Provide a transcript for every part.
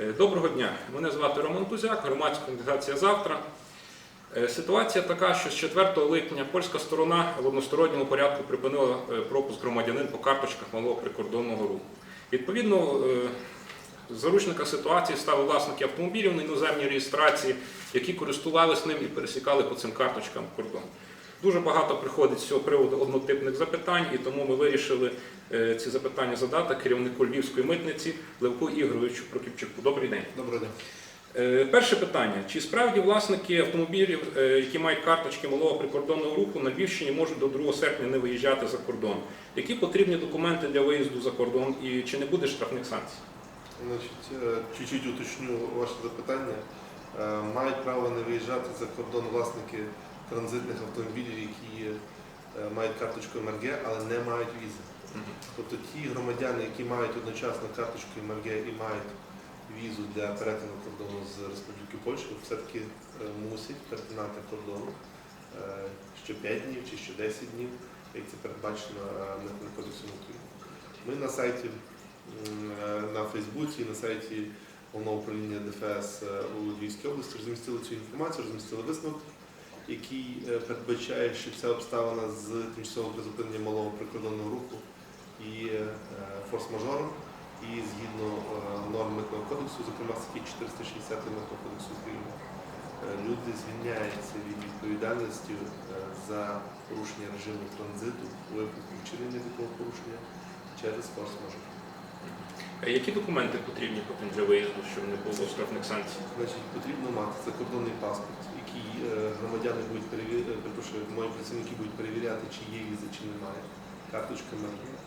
Е, Доброго дня. Мене звати Роман Тузяк, громадська організація завтра. Е, Ситуація така, що з 4 липня польська сторона в односторонньому порядку припинила е, пропуск громадянин по карточках малого прикордонного руху. Відповідно, заручника ситуації стали власники автомобілів на іноземній реєстрації, які користувалися ним і пересікали по цим карточкам кордон. Дуже багато приходить з цього приводу однотипних запитань, і тому ми вирішили е, ці запитання задати керівнику Львівської митниці Левку Ігоровичу Прокіпчуку. Добрий день. Доброго дня. Е, Перше питання: чи справді власники автомобілів, е, які мають карточки малого прикордонного руху на Львівщині, можуть до 2 серпня не виїжджати за кордон? Які потрібні документи для виїзду за кордон і чи не буде штрафних санкцій? Значить, чуть-чуть уточню ваше запитання. Мають право не виїжджати за кордон власники транзитних автомобілів, які е, мають карточку МРГ, але не мають візи. Тобто ті громадяни, які мають одночасно карточку МРГ і мають візу для перетину кордону з Республіки Польща, все-таки е, мусять перетинати кордон е, що 5 днів чи що 10 днів, як це передбачено Митним кодексом України. Ми на сайті, на Фейсбуці, на сайті головного управління ДФС у Львівській області розмістили цю інформацію, розмістили висновок, який е, передбачає, що ця обставина з тимчасового призупинення малого прикордонного руху є е, форс-мажором і згідно е, норм митного кодексу, зокрема статті 460 митного кодексу України, люди звільняються від відповідальності за порушення режиму транзиту у випадку вчинення такого порушення через форс-мажор. Е, Які документи потрібні потім для виїзду, щоб не було штрафних санкцій? Значить, потрібно мати закордонний паспорт, який е, громадяни будуть перевіряти, мої працівники будуть перевіряти, чи є віза, чи немає, карточка МРГ.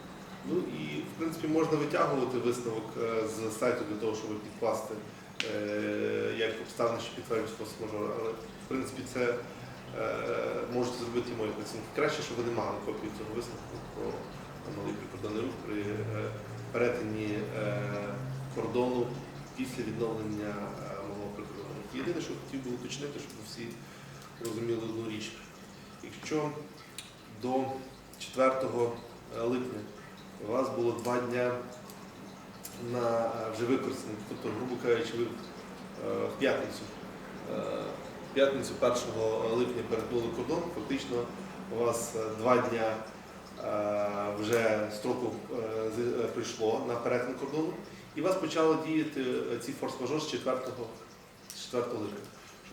Ну і в принципі можна витягувати висновок е, з сайту для того, щоб підкласти е, як обставини, що підтверджують форс-мажор, але в принципі це е, можуть зробити мої працівники. Краще, щоб вони мали копію цього висновку малий прикордонний рух при е, перетині е, кордону після відновлення е, малого прикордонного руху. Єдине, що хотів би уточнити, щоб всі розуміли одну річ. Якщо до 4 липня у вас було два дня на вже використаних, тобто, грубо кажучи, ви в п'ятницю, в п'ятницю 1 липня перетнули кордон, фактично у вас два дня е, вже строку е, е, прийшло на перетин кордону, і вас почали діяти е, ці форс-мажор з 4, 4 липня.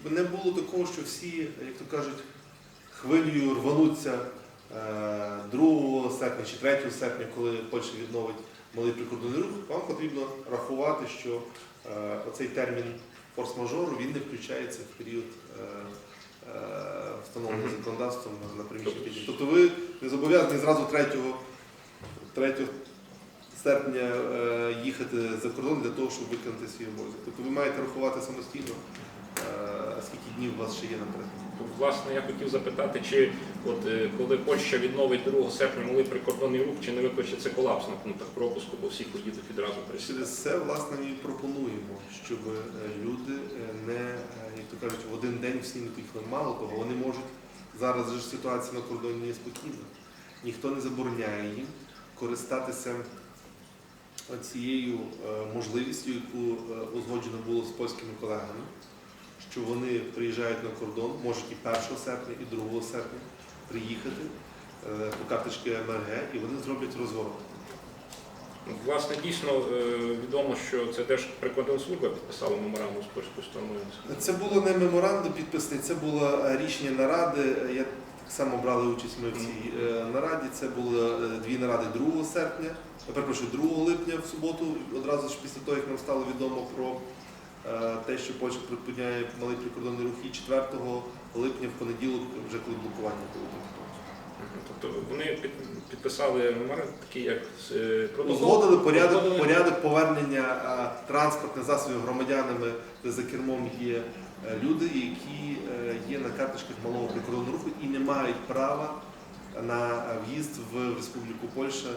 Щоб не було такого, що всі, як то кажуть, хвилею рвануться е, 2 серпня чи 3 серпня, коли Польща відновить малий прикордонний рух, вам потрібно рахувати, що е, оцей термін форс-мажору він не включається в період е, встановлений законодавством на приміщення. підні. Тобто ви не зобов'язані зразу 3, 3 серпня е, їхати за кордон для того, щоб виконати свій обов'язок. Тобто ви маєте рахувати самостійно, е, скільки днів у вас ще є наперед. Власне, я хотів запитати, чи от е, коли Польща відновить 2 серпня малий прикордонний рух, чи не викличе це колапс на пунктах пропуску, бо всі поїдуть відразу? Через це власне ми пропонуємо, щоб е, люди е, не, як то кажуть, в один день всі не поїхали. Мало того, вони можуть зараз же ситуація на кордоні є спокійна. Ніхто не забороняє їм користатися цією можливістю, яку узгоджено було з польськими колегами, що вони приїжджають на кордон, можуть і 1 серпня, і 2 серпня приїхати е, по карточці МРГ, і вони зроблять розворот. Власне, дійсно е, відомо, що це Держприкордонслужба підписала меморандум з польською стороною. Це було не меморандум підписаний, це було рішення наради. Я так само брали участь ми в цій е, нараді. Це були дві наради 2 серпня, перепрошую, 2 липня в суботу, одразу ж після того, як нам стало відомо про те, що Польща припиняє малий прикордонний рух, і 4 липня в понеділок, вже коли блокування було. Тобто вони підписали меморандум, такий як е, протокол. Узгодили порядок, Узгодили- порядок повернення е, транспортних засобів громадянами, де за кермом є е, люди, які е, є на карточках малого прикордонного руху і не мають права на в'їзд в Республіку Польща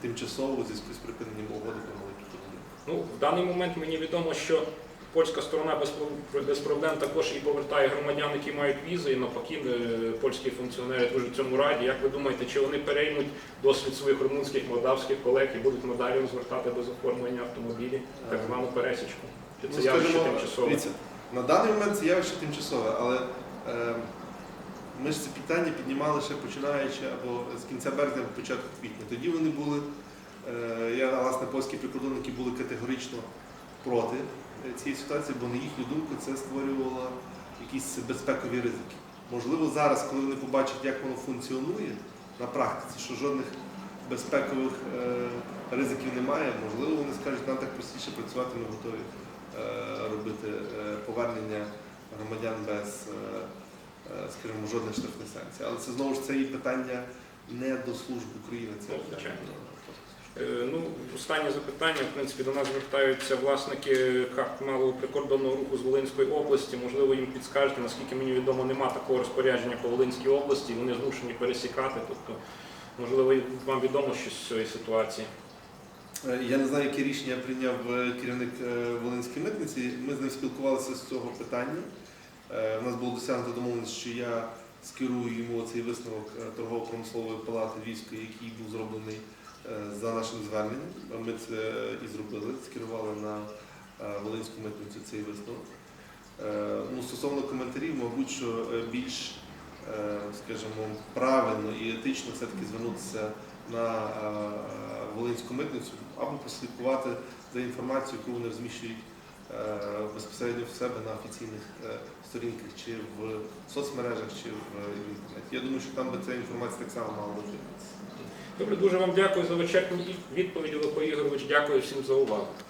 тимчасово у зв'язку з припиненням угоди про малий прикордонний рух. Ну, в даний момент мені відомо, що польська сторона без, про- проблем також і повертає громадян, які мають візи, і навпаки, е, польські функціонери дуже в цьому раді. Як ви думаєте, чи вони переймуть досвід своїх румунських, молдавських колег і будуть надалі розвертати без оформлення автомобілі, так звану пересічку? Чи це Ну, явище тимчасове? на даний момент це явище тимчасове, але е, ми ж це питання піднімали ще починаючи або з кінця березня, або початку квітня. Тоді вони були, е, я, власне, польські прикордонники були категорично проти цієї ситуації, бо на їхню думку це створювало якісь безпекові ризики. Можливо, зараз, коли вони побачать, як воно функціонує на практиці, що жодних безпекових е, ризиків немає, можливо, вони скажуть, нам так простіше працювати, ми готові е, робити е, повернення громадян без, е, е, скажімо, жодних штрафних санкцій. Але це знову ж це і питання не до служб України. Це Ну, звичайно. Е, Ну, останнє запитання. В принципі, до нас звертаються власники карт малого прикордонного руху з Волинської області. Можливо, їм підскажете, наскільки мені відомо, нема такого розпорядження по Волинській області. Вони змушені пересікати. Тобто, можливо, вам відомо щось з цієї ситуації. Е, Я не знаю, яке рішення прийняв е, керівник е, Волинської митниці. Ми з ним спілкувалися з цього питання. У нас було досягнуто домовленість, що я скерую йому цей висновок торгово-промислової палати Львівської, який був зроблений за нашим зверненням. Ми це і зробили, скерували на е, Волинську митницю цей висновок. Е, Ну, стосовно коментарів, мабуть, що е, більш, е, скажімо, правильно і етично все-таки звернутися на е, Волинську митницю або прослідкувати за інформацією, яку вони розміщують е, безпосередньо в себе на офіційних е, сторінках, чи в соцмережах, чи в е, інтернеті. Я думаю, що там би ця інформація так само мала бути. Добре, дуже вам дякую за вичерпні відповіді, Олег Ігорович. Дякую всім за увагу.